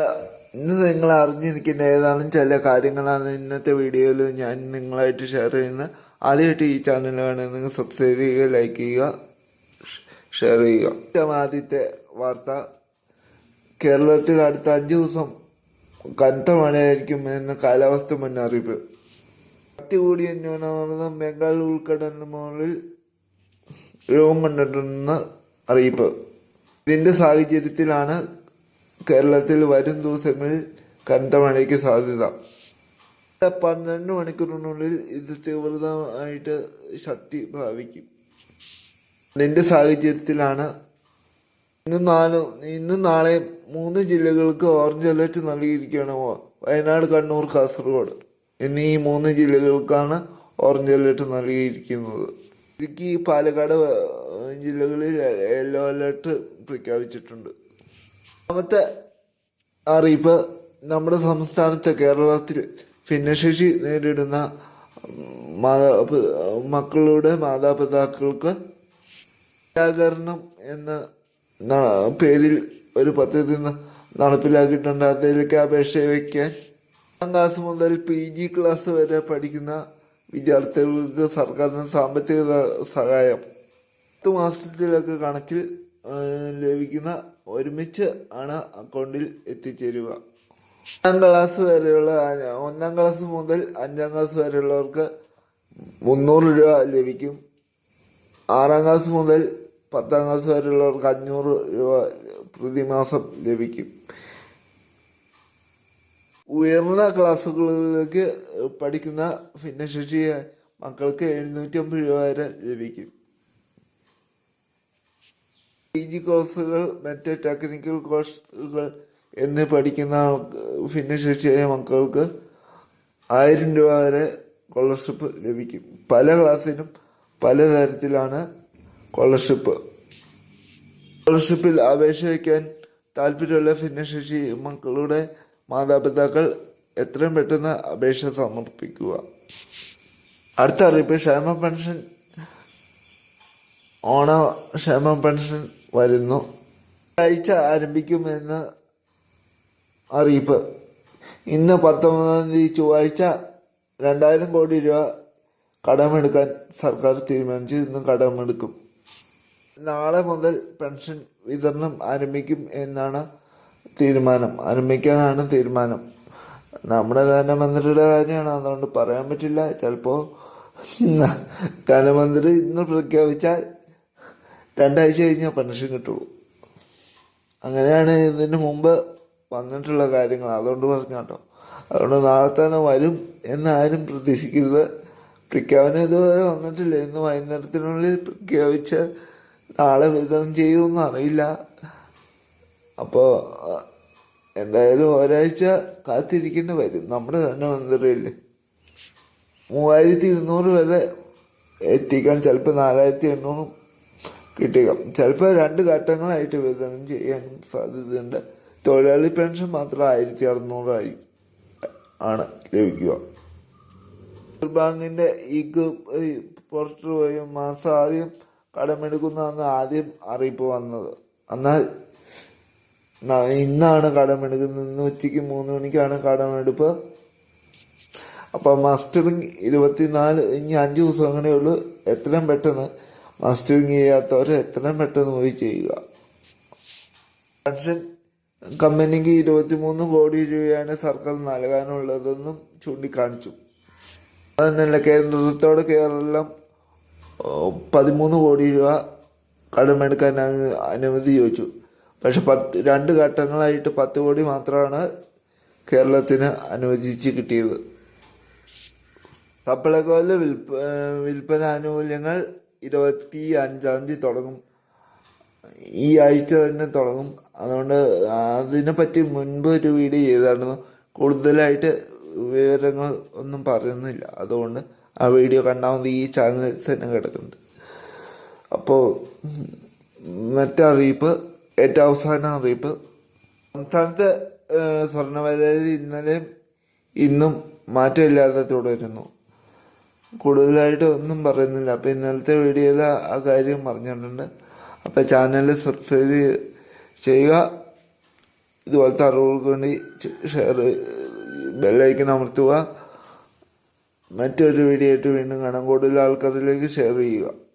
ഇന്ന് നിങ്ങൾ അറിഞ്ഞിരിക്കേണ്ട ഏതാനും ചില കാര്യങ്ങളാണ് ഇന്നത്തെ വീഡിയോയിൽ ഞാൻ നിങ്ങളായിട്ട് ഷെയർ ചെയ്യുന്നത്. ആദ്യമായിട്ട് ഈ ചാനൽ വേണമെങ്കിൽ നിങ്ങൾ സബ്സ്ക്രൈബ് ചെയ്യുക ലൈക്ക് ചെയ്യുക ഷെയർ ചെയ്യുക. ആദ്യത്തെ വാർത്ത കേരളത്തിൽ അടുത്ത അഞ്ച് ദിവസം കനത്ത മഴയായിരിക്കും എന്ന കാലാവസ്ഥ മുന്നറിയിപ്പ്. ശക്തി കൂടിയ ന്യൂനമർദ്ദം ബംഗാൾ ഉൾക്കടലിന് മുകളിൽ രൂപം കൊണ്ടിട്ടുണ്ടെന്ന് അറിയിപ്പ്. ഇതിന്റെ സാഹചര്യത്തിലാണ് കേരളത്തിൽ വരും ദിവസങ്ങളിൽ കനത്ത മഴയ്ക്ക് സാധ്യത. പന്ത്രണ്ട് മണിക്കൂറിനുള്ളിൽ ഇത് തീവ്രതമായിട്ട് ശക്തി പ്രാപിക്കും. അതിന്റെ സാഹചര്യത്തിലാണ് ഇന്ന് നാല് ഇന്നും നാളെ മൂന്ന് ജില്ലകൾക്ക് ഓറഞ്ച് അലർട്ട് നൽകിയിരിക്കുകയാണ് വയനാട് കണ്ണൂർ കാസർഗോഡ്. എന്നീ മൂന്ന് ജില്ലകൾക്കാണ് ഓറഞ്ച് അലർട്ട് നൽകിയിരിക്കുന്നത്. ഇടുക്കി പാലക്കാട് ജില്ലകളിൽ യെല്ലോ അലർട്ട് പ്രഖ്യാപിച്ചിട്ടുണ്ട്. രണ്ടാമത്തെ അറിയിപ്പ് നമ്മുടെ സംസ്ഥാനത്ത് കേരളത്തിൽ ഭിന്നശേഷി നേരിടുന്ന മക്കളുടെ മാതാപിതാക്കൾക്ക് ജാഗരണം എന്ന പേരിൽ ഒരു പദ്ധതി നടപ്പിലാക്കിയിട്ടുണ്ട്. അതിലേക്ക് അപേക്ഷ വയ്ക്കാൻ ഒന്നാം ക്ലാസ് മുതൽ പി ജി ക്ലാസ് വരെ പഠിക്കുന്ന വിദ്യാർത്ഥികൾക്ക് സർക്കാരിന് സാമ്പത്തിക സഹായം. പത്ത് മാസത്തിലൊക്കെ കണക്കിൽ ലഭിക്കുന്ന ഒരുമിച്ച് ആണ് അക്കൗണ്ടിൽ എത്തിച്ചേരുക. ഒന്നാം ക്ലാസ് വരെയുള്ള ഒന്നാം ക്ലാസ് മുതൽ അഞ്ചാം ക്ലാസ് വരെയുള്ളവർക്ക് മുന്നൂറ് രൂപ ലഭിക്കും. ആറാം ക്ലാസ് മുതൽ പത്താം ക്ലാസ് വരെയുള്ളവർക്ക് അഞ്ഞൂറ് രൂപ പ്രതിമാസം ലഭിക്കും. ഉയർന്ന ക്ലാസ്സുകളിലേക്ക് പഠിക്കുന്ന ഭിന്നശേഷി മക്കൾക്ക് എഴുന്നൂറ്റി അമ്പത് രൂപ വരെ ലഭിക്കും. പി ജി കോഴ്സുകൾ മറ്റ് ടെക്നിക്കൽ കോഴ്സുകൾ എന്ന് പഠിക്കുന്ന ഭിന്നശേഷിയായ മക്കൾക്ക് ആയിരം രൂപ വരെ സ്കോളർഷിപ്പ് ലഭിക്കും. പല ക്ലാസ്സിനും പലതരത്തിലാണ് സ്കോളർഷിപ്പ് സ്കോളർഷിപ്പിൽ അപേക്ഷ വയ്ക്കാൻ താല്പര്യമുള്ള ഭിന്നശേഷി മക്കളുടെ മാതാപിതാക്കൾ എത്രയും പെട്ടെന്ന് അപേക്ഷ സമർപ്പിക്കുക. അടുത്ത അറിയിപ്പ് ക്ഷേമ പെൻഷൻ ഓണ ക്ഷേമ പെൻഷൻ വരുന്നു. ആഴ്ച ആരംഭിക്കുമെന്ന് അറിയിപ്പ്. ഇന്ന് പത്തൊമ്പതാം തീയതി ചൊവ്വാഴ്ച രണ്ടായിരം കോടി രൂപ കടമെടുക്കാൻ സർക്കാർ തീരുമാനിച്ചു. ഇന്ന് കടമെടുക്കും. നാളെ മുതൽ പെൻഷൻ വിതരണം ആരംഭിക്കും എന്നാണ് തീരുമാനം. ആരംഭിക്കാനാണ് തീരുമാനം. നമ്മുടെ ധനമന്ത്രിയുടെ കാര്യമാണ്. അതുകൊണ്ട് പറയാൻ പറ്റില്ല. ചിലപ്പോൾ ധനമന്ത്രി ഇന്ന് പ്രഖ്യാപിച്ചാൽ രണ്ടാഴ്ച കഴിഞ്ഞാൽ പെൻഷൻ കിട്ടുള്ളൂ. അങ്ങനെയാണ് ഇതിന് മുമ്പ് വന്നിട്ടുള്ള കാര്യങ്ങൾ. അതുകൊണ്ട് പറഞ്ഞ കേട്ടോ അതുകൊണ്ട് നാളെ തന്നെ വരും എന്നാരും പ്രതീക്ഷിക്കരുത്. പ്രഖ്യാപനം ഇതുവരെ വന്നിട്ടില്ല. ഇന്ന് വൈകുന്നേരത്തിനുള്ളിൽ പ്രഖ്യാപിച്ച് നാളെ വിതരണം ചെയ്യുമെന്ന് അറിയില്ല. അപ്പോൾ എന്തായാലും ഒരാഴ്ച കാത്തിരിക്കേണ്ടി വരും. നമ്മുടെ തന്നെ വന്നിട്ടില്ലേ മൂവായിരത്തി ഇരുന്നൂറ് വരെ എത്തിക്കാൻ ചിലപ്പോൾ നാലായിരത്തി എണ്ണൂറും കിട്ടിയേക്കാം. ചിലപ്പോൾ രണ്ട് ഘട്ടങ്ങളായിട്ട് വിതരണം ചെയ്യാനും സാധ്യതയുണ്ട്. തൊഴിലാളി പെൻഷൻ മാത്രം ആയിരത്തി അറുന്നൂറായി ആണ് ലഭിക്കുക. റിസർവ് ബാങ്കിന്റെ ഈ പുറത്തു വഴി മാസം ആദ്യം കടമെടുക്കുന്നതെന്ന് ആദ്യം അറിയിപ്പ് വന്നത്. എന്നാൽ ഇന്നാണ് കടമെടുക്കുന്നത് ഇന്ന് ഉച്ചയ്ക്ക് മൂന്ന് മണിക്കാണ് കടമെടുപ്പ്. അപ്പം മസ്റ്ററിങ് ഇരുപത്തിനാല് ഇനി അഞ്ച് ദിവസം അങ്ങനെയുള്ളൂ എത്രയും പെട്ടെന്ന് മസ്റ്ററിങ് ചെയ്യാത്തവർ എത്രയും പെട്ടെന്ന് പോയി ചെയ്യുക. കമ്പനിക്ക് ഇരുപത്തിമൂന്ന് കോടി രൂപയാണ് സർക്കാർ നൽകാനുള്ളതെന്നും ചൂണ്ടിക്കാണിച്ചു. അതല്ല കേന്ദ്രത്തോട് കേരളം പതിമൂന്ന് കോടി രൂപ കടമെടുക്കാൻ അനുമതി ചോദിച്ചു. പക്ഷെ പത്ത് രണ്ട് ഘട്ടങ്ങളായിട്ട് പത്ത് കോടി മാത്രമാണ് കേരളത്തിന് അനുവദിച്ച് കിട്ടിയത്. സപ്ലൈകോയിലെ വിൽപ്പ വിൽപ്പന ആനുകൂല്യങ്ങൾ ഇരുപത്തി അഞ്ചാം തീയതി തുടങ്ങും. ഈ ആഴ്ച തന്നെ തുടങ്ങും. അതുകൊണ്ട് അതിനെ പറ്റി മുൻപ് ഒരു വീഡിയോ ചെയ്തായിരുന്നു. കൂടുതലായിട്ട് വിവരങ്ങൾ ഒന്നും പറയുന്നില്ല. അതുകൊണ്ട് ആ വീഡിയോ കണ്ടാൽ മതി. ഈ ചാനലിൽ തന്നെ കിടക്കുന്നുണ്ട്. അപ്പോൾ മറ്റേ അറിയിപ്പ് ഏറ്റവും അവസാന അറിയിപ്പ്. സംസ്ഥാനത്ത് സ്വർണവലയിൽ ഇന്നലെയും ഇന്നും മാറ്റമില്ലാതെ തുടരുന്നു കൂടുതലായിട്ട് ഒന്നും പറയുന്നില്ല. അപ്പം ഇന്നലത്തെ വീഡിയോയിൽ ആ കാര്യം പറഞ്ഞിട്ടുണ്ട്. അപ്പം ചാനൽ സബ്സ്ക്രൈബ് ചെയ്യുക. ഇതുപോലത്തെ അറിവുകൾക്ക് വേണ്ടി ഷെയർ ബെല്ലൈക്കൻ അമർത്തുക. മറ്റൊരു വീഡിയോ ആയിട്ട് വീണ്ടും കാണാം. കൂടുതൽ ആൾക്കാരിലേക്ക് ഷെയർ ചെയ്യുക.